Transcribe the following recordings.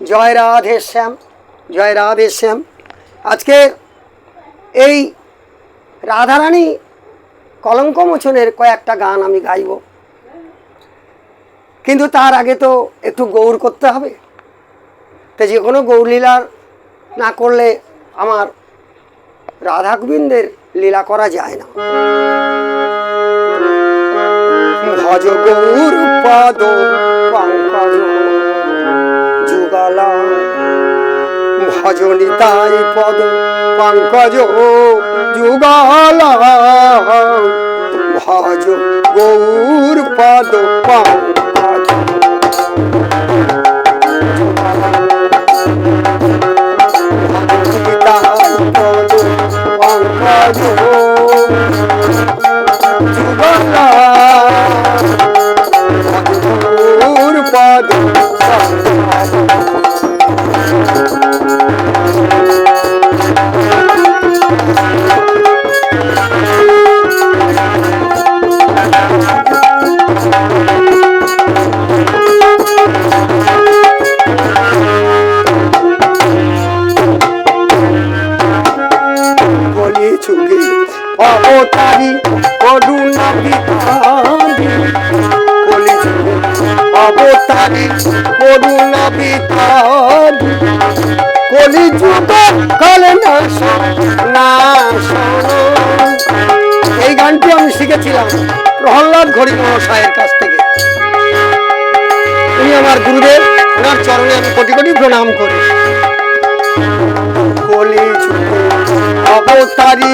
জয় রাধে শ্যাম, জয় রাধে শ্যাম। আজকে এই রাধারানী কলঙ্ক মোচনের কয়েকটা গান আমি গাইব। কিন্তু তার আগে তো একটু গৌর করতে হবে। তো যে কোনো গৌরলীলার না করলে আমার রাধা গোবিন্দের লীলা করা যায় না। ভজ গৌর পদ ভজ নিতাই পদ পঙ্কজ। যুগলা ভজ গৌর পদ পঙ্কজ নিতাই চুগে অবতারি করুণা চুগে অবতারি করুণা বিতারি কলি যুগ কালে না না এই গানটি আমি শিখেছিলাম প্রহ্লাদ ঘড়ি মহাশয়ের কাছ থেকে। উনি আমার গুরুদেব, ওনার চরণে আমি কোটি কোটি প্রণাম করি। যুগে অবতারি,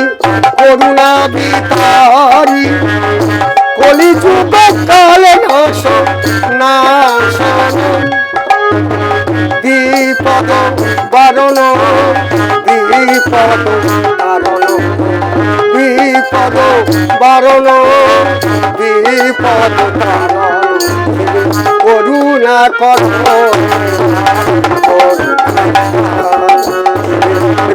করুণা বিতারি। কলি যুগ কালে নাশ নাশ বিপদ বারণ বিপদ তারণ। বিপদ বারণ বিপদ করুণা কর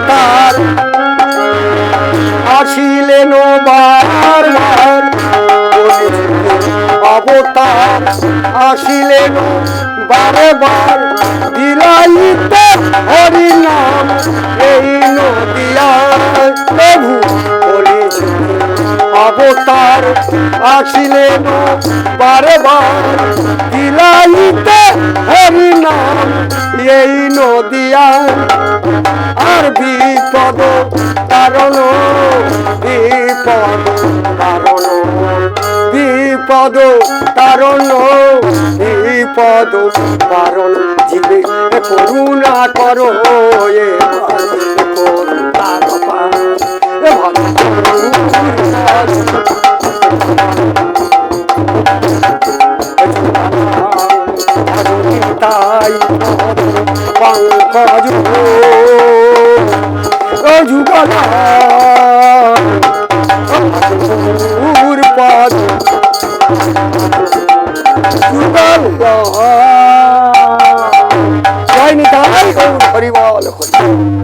অবতার আসিলেন বার বার অবতার। আসিলেন বারে বার বিলাইতে হরি নাম, এই নদিয়ায় প্রভু অবতার আসিলেন বারে বার বিপদ কারণ বিপদ কারণ বিপদ কারণ বিপদ কারণ জীবে করুণা করো এ তাই পঙ্কজ যুগলা পদ যুগলা জয় নিতাই গৌর হরিবল হরি।